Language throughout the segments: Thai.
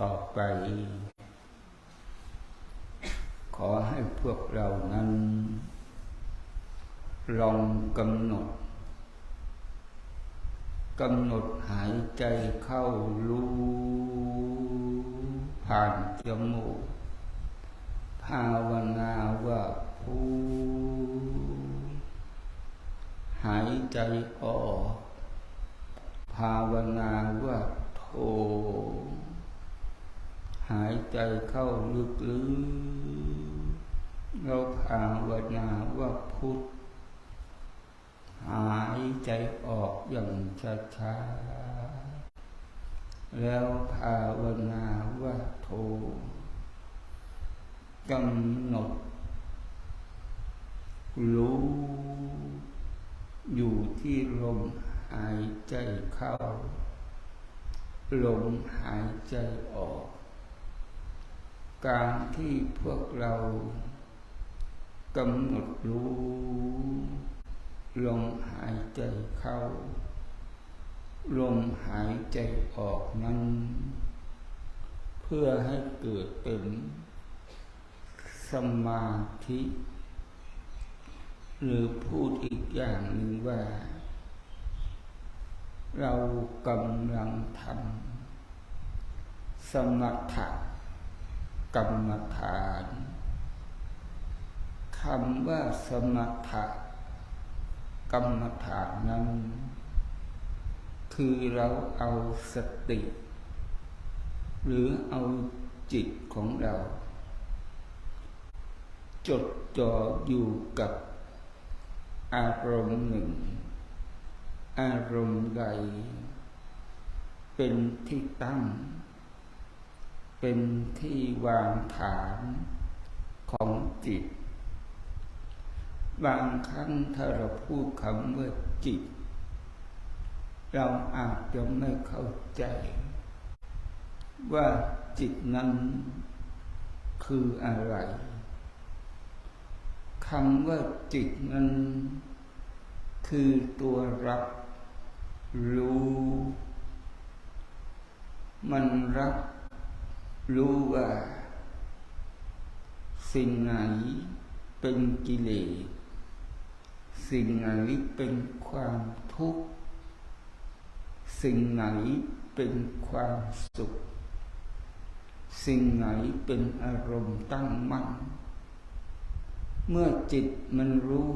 ต่อไป ขอให้พวกเรานั้น ลองกำหนดกำหนดหายใจเข้ารู้ผ่านจมูกภาวนาว่าผู้หายใจออก ภาวนาว่าโท หายใจเข้าลึกๆเราภาวนาว่าพุทธหายใจออกอย่างช้าๆแล้วภาวนาว่าโทกำหนดรู้อยู่ที่ลมหายใจเข้า ลมหายใจออก การที่พวกเรากำหนดรู้ลมหายใจเข้า ลมหายใจออกนั้น เพื่อให้เกิดเป็นสมาธิ หรือพูดอีกอย่างหนึ่งว่า เรากำลังทำสมถะ กรรมฐานคำว่าสมถะกรรมฐานนั้น คือเราเอาสติ หรือเอาจิตของเรา จดจ่ออยู่กับอารมณ์หนึ่ง อารมณ์ใด เป็นที่ตั้ง เป็นที่วางฐานของจิต บางครั้งถ้าเราพูดคำว่าจิต เราอาจจะไม่เข้าใจ ว่าจิตนั้นคืออะไรคำว่าจิตนั้นคือตัวรับรู้ มันรับ รู้ว่าสิ่งไหนเป็นกิเลส สิ่งไหนเป็นความทุกข์ สิ่งไหนเป็นความสุข สิ่งไหนเป็นอารมณ์ตั้งมั่น เมื่อจิตมันรู้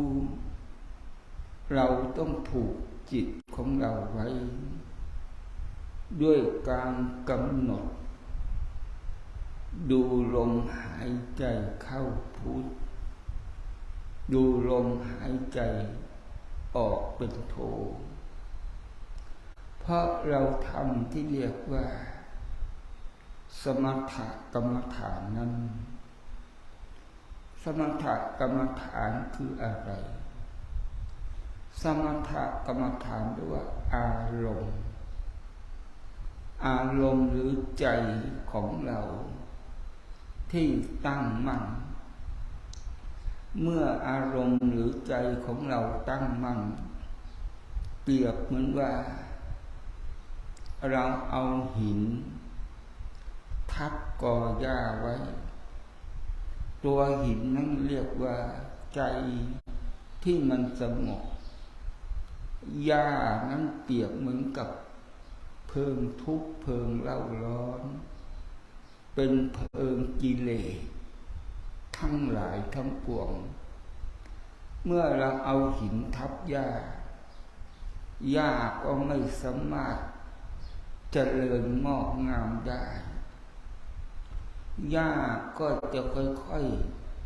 เราต้องผูกจิตของเราไว้ ด้วยการกำหนด ดูลมหายใจเข้าพุทดูลมหายใจออกเป็นโท เพราะเราทำที่เรียกว่า สมถกรรมฐานนั้น สมถกรรมฐานคืออะไร สมถกรรมฐานเรียกว่า อารมณ์ อารมณ์หรือใจของเรา ที่ตั้งมั่น เมื่ออารมณ์หรือใจของเราตั้งมั่น เปรียบเหมือนว่า เราเอาหิน ทับกอหญ้าไว้ ตัวหินนั้นเรียกว่าใจที่มันสงบหญ้านั้นเปรียบเหมือนกับเพิงทุกเพิงเล่าร้อน เป็นเพิงกิเลสทั้งหลายทั้งปวง เมื่อเราเอาหินทับหญ้าหญ้าก็ไม่สามารถเจริญงอกงามได้หญ้าก็จะค่อย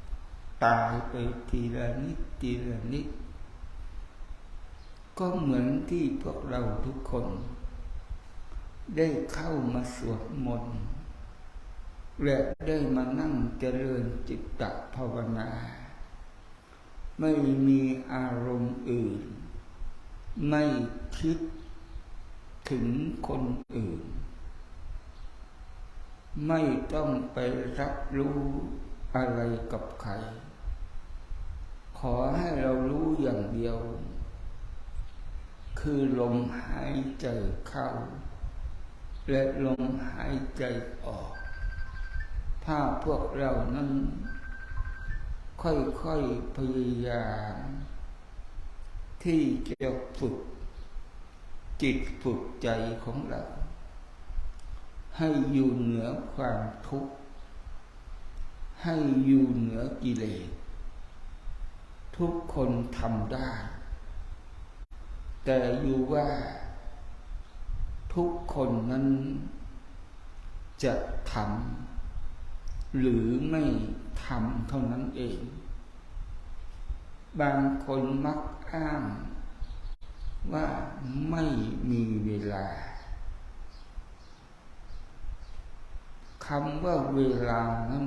ๆ ตายไปทีละนิดทีละนิด ก็เหมือนที่พวกเราทุกคน ได้เข้ามาสวดมนต์ และได้มานั่งเจริญจิตตภาวนา ไม่มีอารมณ์อื่น ไม่คิดถึงคนอื่น ไม่ต้องไปรับรู้อะไรกับใคร ขอให้เรารู้อย่างเดียว คือลมหายใจเข้า และลมหายใจออก ถ้าพวกเรานั้น ค่อยๆพยายาม ที่จะฝึก จิตฝึกใจของเรา ให้อยู่เหนือความทุกข์ ให้อยู่เหนือกิเลส ทุกคนทำได้ แต่อยู่ว่าทุกคนนั้นจะทำ หรือไม่ทำเท่านั้นเอง บางคนมักอ้างว่าไม่มีเวลาคำว่าเวลานั้น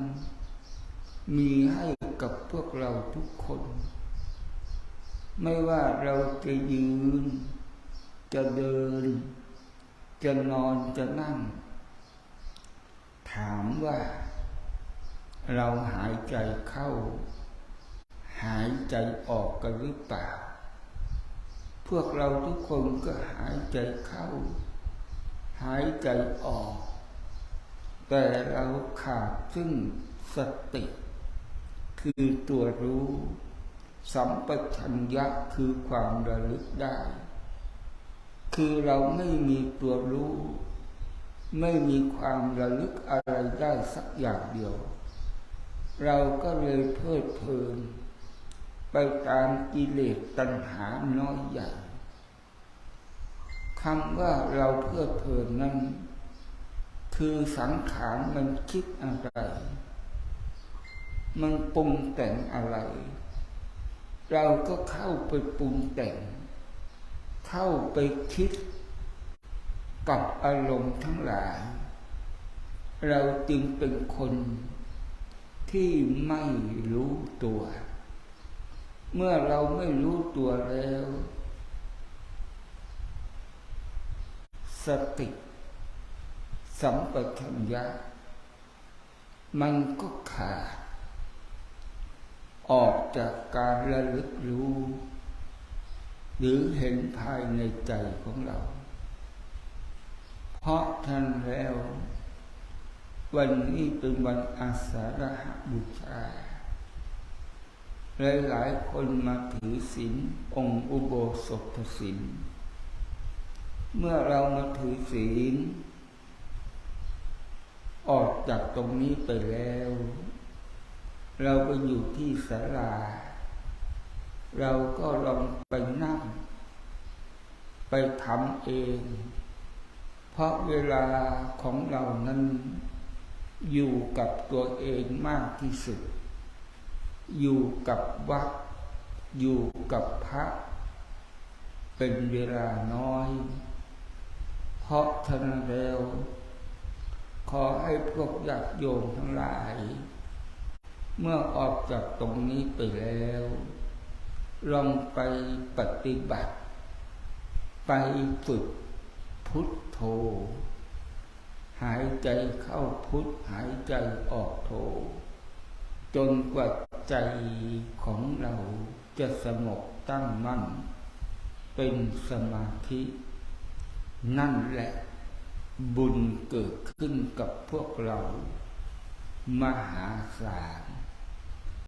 มีให้กับพวกเราทุกคน ไม่ว่าเราจะยืน จะเดิน จะนอนจะนั่ง ถามว่า เราหายใจเข้า หายใจออกกันหรือเปล่า พวกเราทุกคนก็หายใจเข้า หายใจออก แต่เราขาดซึ่งสติ คือตัวรู้ สัมปชัญญะคือความระลึกได้ คือเราไม่มีตัวรู้ ไม่มีความระลึกอะไรได้สักอย่างเดียว เราก็เลยเพลิดเพลินไปตามกิเลสตัณหาน้อยใหญ่คำว่าเราเพลิดเพลินนั้น คือสังขารมันคิดอะไร มันปรุงแต่งอะไร เราก็เข้าไปปรุงแต่ง เข้าไปคิด กับอารมณ์ทั้งหลาย เราจึงเป็นคน ที่ไม่รู้ตัว เมื่อเราไม่รู้ตัวแล้ว สติ สัมปชัญญะ มันก็ขาด ออกจากการระลึกรู้ หรือเห็นภายในใจของเรา เพราะท่านแล้ว วันนี้เป็นวันอาสาฬหบูชาหลายหลายคนมาถือศีลองค์อุโบสถศีลเมื่อเรามาถือศีล ออกจากตรงนี้ไปแล้ว เราไปอยู่ที่ศาลา เราก็ลองไปนั่ง ไปทำเอง เพราะเวลาของเรานั้น อยู่กับตัวเองมากที่สุด อยู่กับวัดอยู่กับพระ เป็นเวลาน้อย เพราะทนแล้วขอให้พวกญาติโยมทั้งหลาย เมื่อออกจากตรงนี้ไปแล้ว ลองไปปฏิบัติ ไปฝึกพุทโธ หายใจเข้าพุทหายใจออกโธจนกว่าใจของเราจะสงบตั้งมั่น เป็นสมาธิ นั่นแหละบุญเกิดขึ้นกับพวกเรา มหาศาล